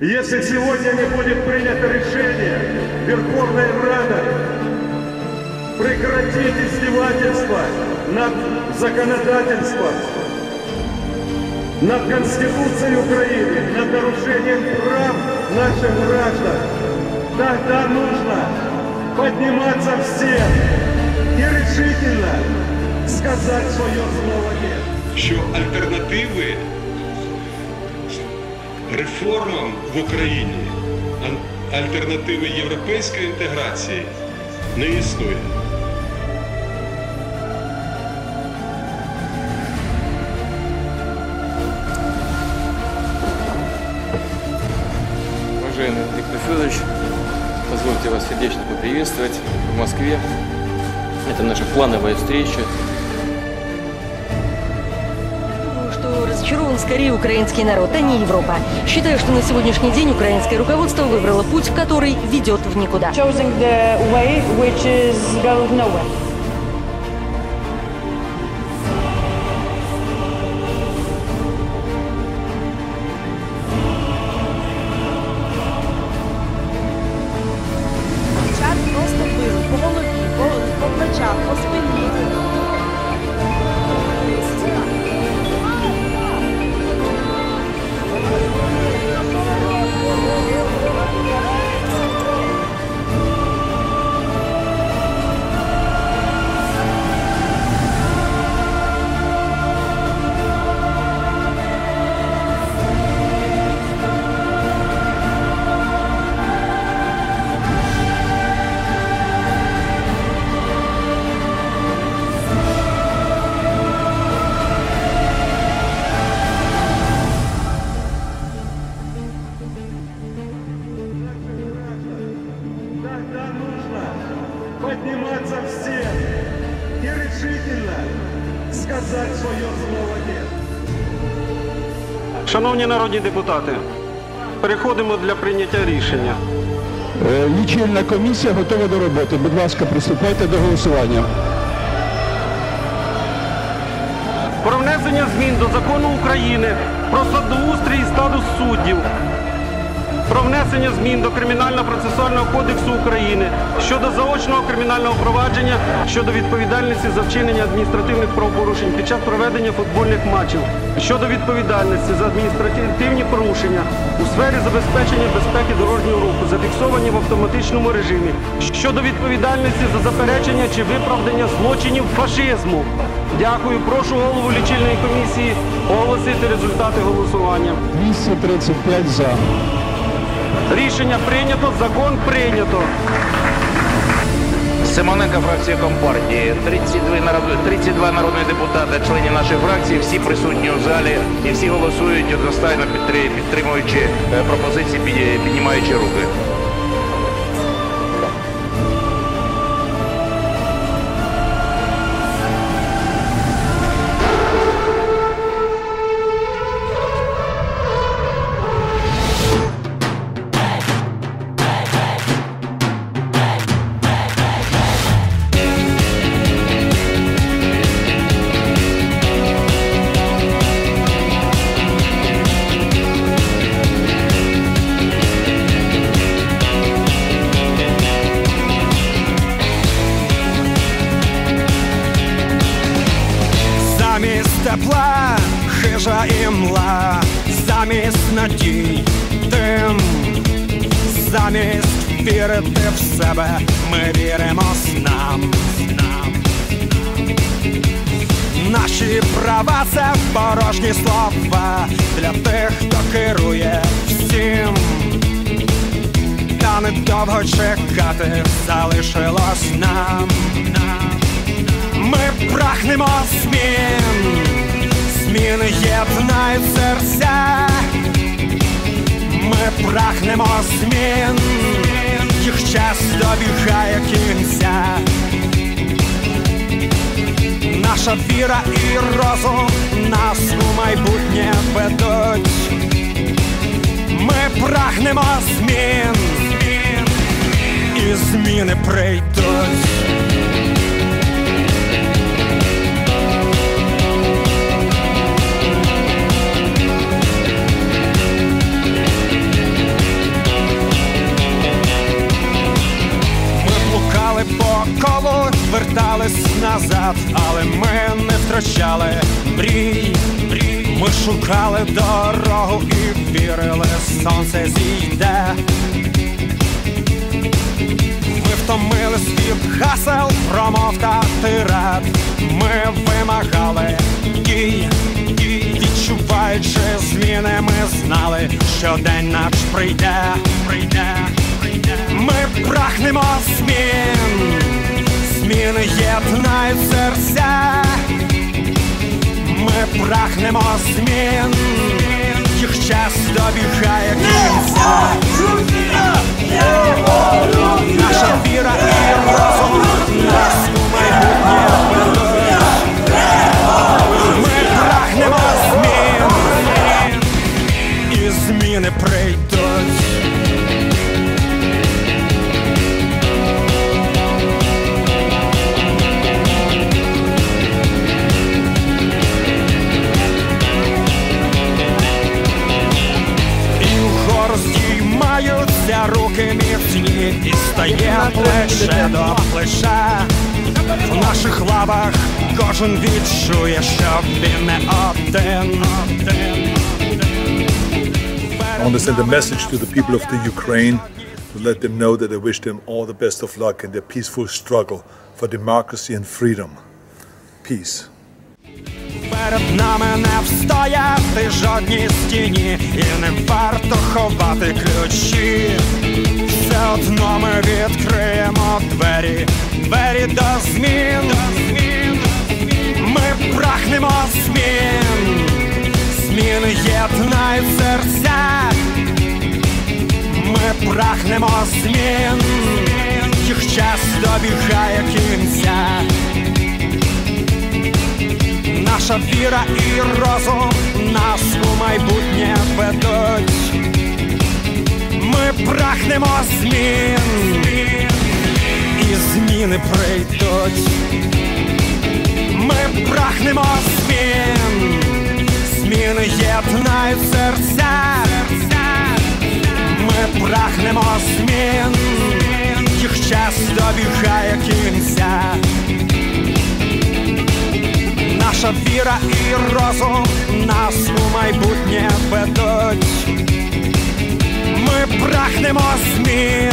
Если сегодня не будет принято решение Верховной Радой прекратить издевательство над законодательством, над Конституцией Украины, над нарушением прав наших граждан, тогда нужно подниматься всем и решительно сказать свое слово «нет». що альтернативи реформам в Україні, ан- альтернативи європейської інтеграції не існує. Уважаемый Виктор Федорович, позвольте вас сердечно поприветствовать в Москве. Это наша плановая встреча. разочарован скорее украинский народ, а не Европа. Считаю, что на сегодняшний день украинское руководство выбрало путь, который ведет в никуда. Сказать свое слово «нет». Шановні народні депутати, переходимо для прийняття рішення. Е, Лічильна комісія готова до роботи. Будь ласка, приступайте до голосування. Про внесення змін до закону України про судоустрій і статус суддів. Про внесення змін до Кримінально-процесуального кодексу України щодо заочного кримінального провадження щодо відповідальності за вчинення адміністративних правопорушень під час проведення футбольних матчів, щодо відповідальності за адміністративні порушення у сфері забезпечення безпеки дорожнього руху, зафіксовані в автоматичному режимі, щодо відповідальності за заперечення чи виправдання злочинів фашизму. Дякую. Прошу голову лічильної комісії оголосити результати голосування. 235 за. Рішення прийнято, закон прийнято. Симоненко, фракція Компартії. 32 народ- 32 народні депутати, члені нашої фракції, всі присутні у залі і всі голосують одностайно підтримуючи е, пропозиції, піднімаючи руки. Права це порожні слова для тих, хто керує всім. Та недовго чекати залишилось нам. Ми прагнемо змін, зміни єднають серця. Ми прагнемо змін, їх час добігає кінця наша віра і розум нас у майбутнє ведуть. Ми прагнемо змін, змін і зміни прийдуть. Ми блукали по колу вертались назад, але ми не втрачали мрій. мрій. Ми шукали дорогу і вірили, сонце зійде. Ми втомились від гасел, промов та тират. Ми вимагали дій, дій, відчуваючи зміни, ми знали, що день наш прийде, прийде, прийде. Ми прагнемо змін, зміни єднають серця. Ми прагнемо змін, їх час добігає кінця. Наша віра і розум здіймаються руки міцні, і стає плече до плеча. В наших лавах кожен відчує, що він не один. I want to send a message to the people of the Ukraine to let them know that I wish them all the best of luck in their peaceful struggle for democracy and freedom. Peace. Перед нами не встояти жодній стіні, і не варто ховати ключі. Одно ми відкриємо двері, двері до змін. Ми прагнемо змін, зміни єднають серця. Ми прагнемо змін, їх час добігає кінця. Наша віра і розум нас у майбутнє ведуть. Ми прагнемо змін, і зміни прийдуть. Ми прагнемо змін, зміни єднають серця. Ми прагнемо змін, їх час добігає кінця. Наша віра і розум нас у майбутнє ведуть. Прагнемо змін,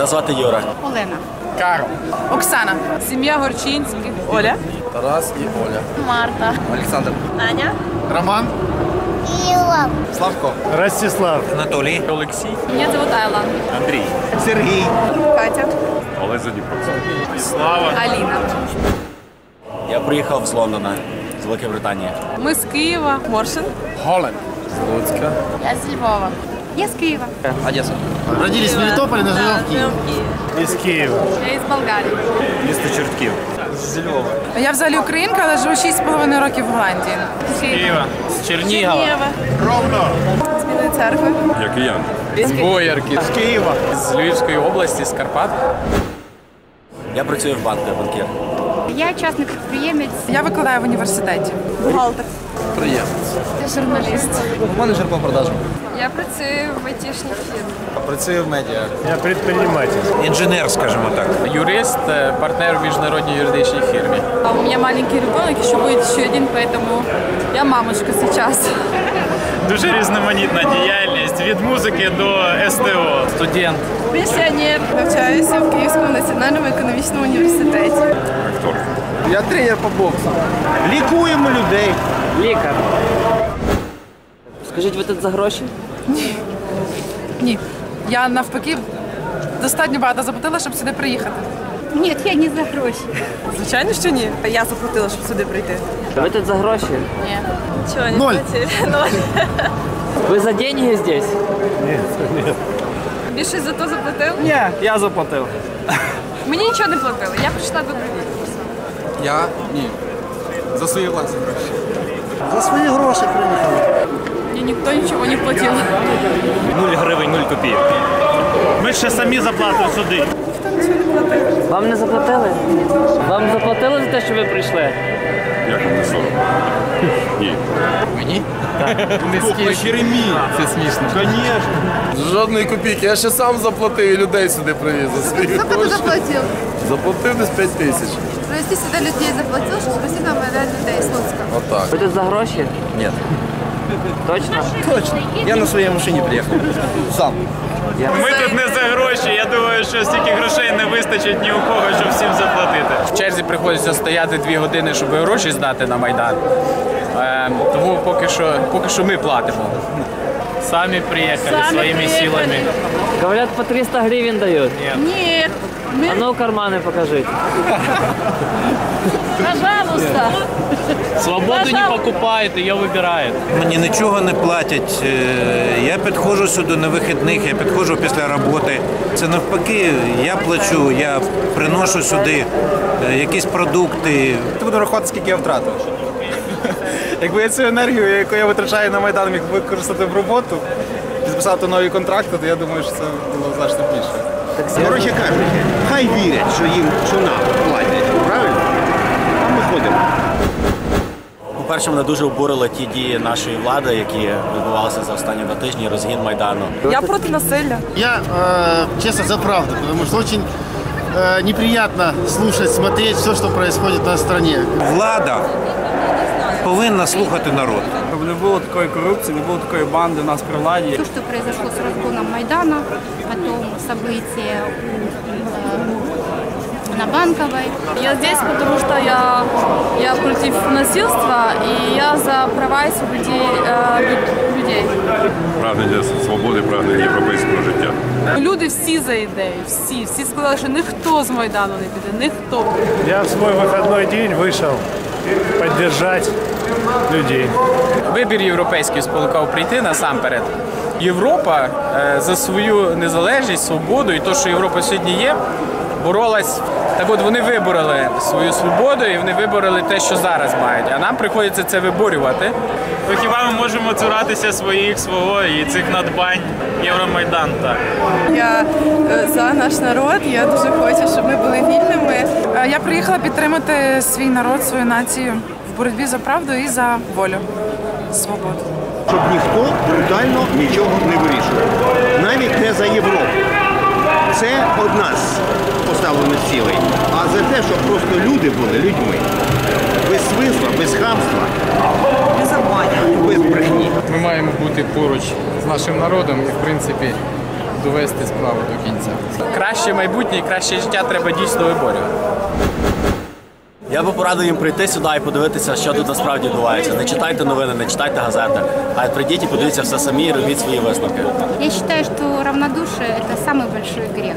Назвати Юра. Олена. Карл. Оксана. Сім'я Горчинських. Оля. Тарас і Оля. Марта. Олександр. Аня. Роман. Іла. Славко. Ростислав. Анатолій. Олексій. Меня зовут Айла. Андрій. Сергій. Катя. Олег Задніпровський. Слава. Аліна. Я приїхав з Лондона, з Великої Британії. Ми з Києва. Моршин. Голланд. З Луцька. Я з Львова. Я з Києва. Одеса. Родились в Мелитополе, но живем в Киеве. Из Киева. Я із Болгарії. Місто Чортків. З Львова. Я взагалі українка, але живу 6,5 років в Голландії. З Києва. З Чернігова. Ровно. З Білої церкви. Я. З Боярки. З Києва. З Львівської області, з Карпат. Я працюю в банку, я банкір. Я частний підприємець. Я викладаю в університеті. Бухгалтер. Приємно. Журналіст. Менеджер по продажам. Я працюю в айтішній фірмі. Працюю в медіа. Я предприниматель. Інженер, скажімо так. Юрист, э, партнер в международной юридической фирме. А у меня маленький ребенок, еще будет еще один, поэтому я мамочка сейчас. Дуже різноманітна діяльність від музики до СТО. Студент. Пенсіонер. Навчаюся в Київському національному економічному університеті. Актор. Я тренер по боксу. Лікуємо людей. Лікар. Скажіть, ви тут за гроші? Ні. Ні. Я навпаки достатньо багато заплатила, щоб сюди приїхати. Ні, я не за гроші. Звичайно, що ні. Я заплатила, щоб сюди прийти. Ви тут за гроші? Ні. Чого не Ноль. платили? Ноль. Ви за деньги здесь? Ні, ні. Більше за то заплатив? Ні, я заплатив. Мені нічого не платили. Я прийшла добровільно. Я? Ні. За свої власні гроші. За свої гроші приїхали. Мені ніхто нічого не платив. Нуль гривень, нуль копійок. Ми ще самі заплатили сюди. Вам не заплатили? Вам заплатили за те, що ви прийшли? Як не соромно? Ні. Мені? Черемі. Це смішно. Звісно. Жодної копійки. Я ще сам заплатив і людей сюди привіз за свої гроші. заплатив? Заплатив десь 5 тисяч. Привезти сюди людей заплатив, щоб спасти нам людей з Луцька. Отак. Тут за гроші? Ні. Точно? Точно. Я на своїй машині приїхав. Сам. Ми тут не за гроші. Я думаю, що стільки грошей не вистачить ні у кого, щоб всім заплатити. В черзі приходиться стояти дві години, щоб гроші здати на майдан. Е, тому поки що, поки що ми платимо. Самі приїхали своїми силами. Говорят, по 300 гривен дают. Ні. А ну карманы покажите. Пожалуйста. Свободу не покупають, її вибирають. Мені нічого не платять. Е, Я підходжу сюди на вихідних, я підходжу після роботи. Це навпаки, я плачу, я приношу сюди е, якісь продукти. Ти буду рахувати, скільки я втратив. Якби я цю енергію, яку я витрачаю на Майдан, міг використати в роботу, підписати нові контракти, то я думаю, що це було значно більше. Коротше кажучи, хай вірять, що їм що нам платять. Правильно? А ми ходимо. По-перше, мене дуже обурили ті дії нашої влади, які відбувалися за останні два тижні, розгін майдану. Я проти насилля. Я, э, честно, за правду, потому что очень э, неприятно слушать, смотреть все, что происходит на стране. Влада повинна слухати народ. Щоб не було такої корупції, не було такої банди у нас при владі. То, что произошло с разгоном Майдана, потом события у, э, на Банковой. Я здесь, потому что я, я против насильства, и я за права и свободы э, лю- людей. Прагнення свободи, прагнення європейського життя. Люди всі за ідею, всі. Всі сказали, що ніхто з Майдану не піде, ніхто. Я в свой выходной день вышел поддержать людей. Вибір європейський спонукав прийти насамперед. Європа е, за свою незалежність, свободу і те, що Європа сьогодні є, боролась. Так от вони вибороли свою свободу і вони вибороли те, що зараз мають. А нам приходиться це виборювати. То хіба ми можемо цуратися своїх свого і цих надбань Євромайдан? Так. Я е, за наш народ. Я дуже хочу, щоб ми були вільними. Е, Я приїхала підтримати свій народ, свою націю в боротьбі за правду і за волю, свободу. Щоб ніхто брутально нічого не вирішував. Навіть не за Європу. Це одна з поставлених цілей. А за те, щоб просто люди були людьми. Без свинства, без хамства, без без брехні. Ми маємо бути поруч з нашим народом і, в принципі, довести справу до кінця. Краще майбутнє і краще життя треба дійсно виборювати. Я би порадив їм прийти сюди і подивитися, що тут насправді відбувається. Не читайте новини, не читайте газети, а прийдіть і подивіться все самі і робіть свої висновки. Я считаю, что равнодушие – это самый большой грех.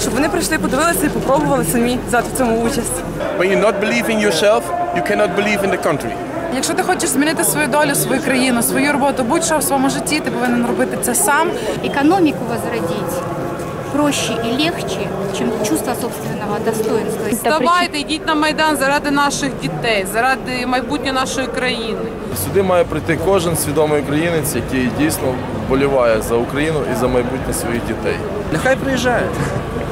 Щоб вони прийшли, подивилися і попробували самі взяти в цьому участь. When you not believe in yourself, you cannot believe in the country. Якщо ти хочеш змінити свою долю, свою країну, свою роботу, будь-що в своєму житті, ти повинен робити це сам. Экономику возродить проще и легче, чем чувство собственного достоинства. Вставайте, йдіть на майдан заради наших дітей, заради майбутнього нашої країни. Сюди має прийти кожен свідомий українець, який дійсно вболіває за Україну і за майбутнє своїх дітей. Нехай приїжджають.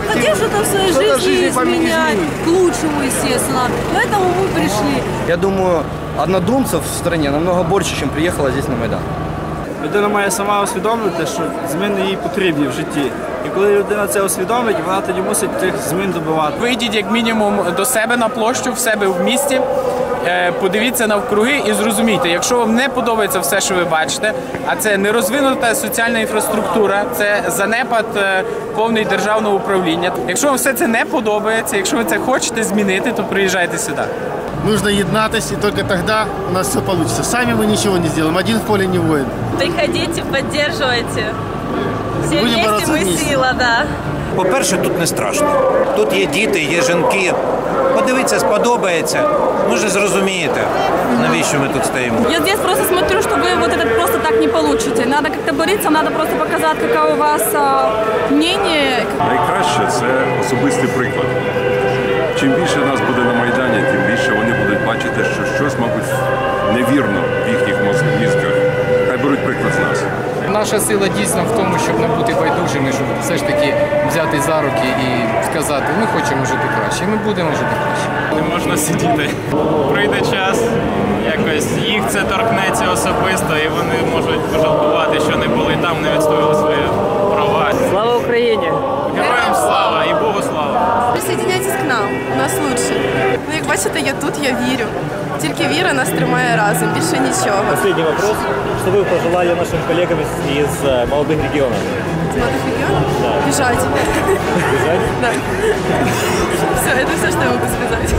Хотим что-то в своей Что-то в жизни жизни поменять. изменять, к лучшему, естественно. Поэтому мы пришли. Я думаю, однодумцев в стране намного больше, чем приехало здесь на Майдан. Людина має сама усвідомити, що зміни їй потрібні в житті. І коли людина це усвідомить, вона тоді мусить тих змін добивати. Вийдіть як мінімум до себе на площу, в себе в місті. е, Подивіться навкруги і зрозумійте, якщо вам не подобається все, що ви бачите, а це нерозвинута соціальна інфраструктура, це занепад е, повний державного управління. Якщо вам все це не подобається, якщо ви це хочете змінити, то приїжджайте сюди. Нужно еднатость, и только тогда у нас все получится. Сами мы ничего не сделаем, один в поле не воин. Приходите, поддерживайте. Все Будем вместе бороться мы вместе. сила, да. По-перше, тут не страшно. Тут є діти, є жінки. Подивіться, сподобається. Може, зрозумієте, навіщо ми тут стоїмо. Я здесь просто смотрю, что вы вот это просто так не получите. Надо как-то бороться, надо просто показать, какое у вас а, мнение. Найкраще це особистий приклад. Чим більше нас буде на Майдані, тим більше вони будуть бачити, що щось, мабуть, невірно в їхніх мізках. Хай беруть приклад з нас. Наша сила дійсно в тому, щоб не бути байдужими, щоб все ж таки взяти за руки і сказати, ми хочемо жити краще, ми будемо жити краще. Не можна сидіти. Прийде час, якось їх це торкнеться особисто, і вони можуть пожалкувати, що не були там, не відстояли свої права. Слава Україні! Героям слава! Присоединяйтесь к нам, у нас лучше. Ну, як бачите, я тут, я вірю. Тільки віра нас тримає разом, більше нічого. Последний вопрос. Что вы пожелали нашим коллегам из, из э, молодых регионов? З молодих регіонів? Біжать. Бежать? Да. Все, це все, що я можу сказати.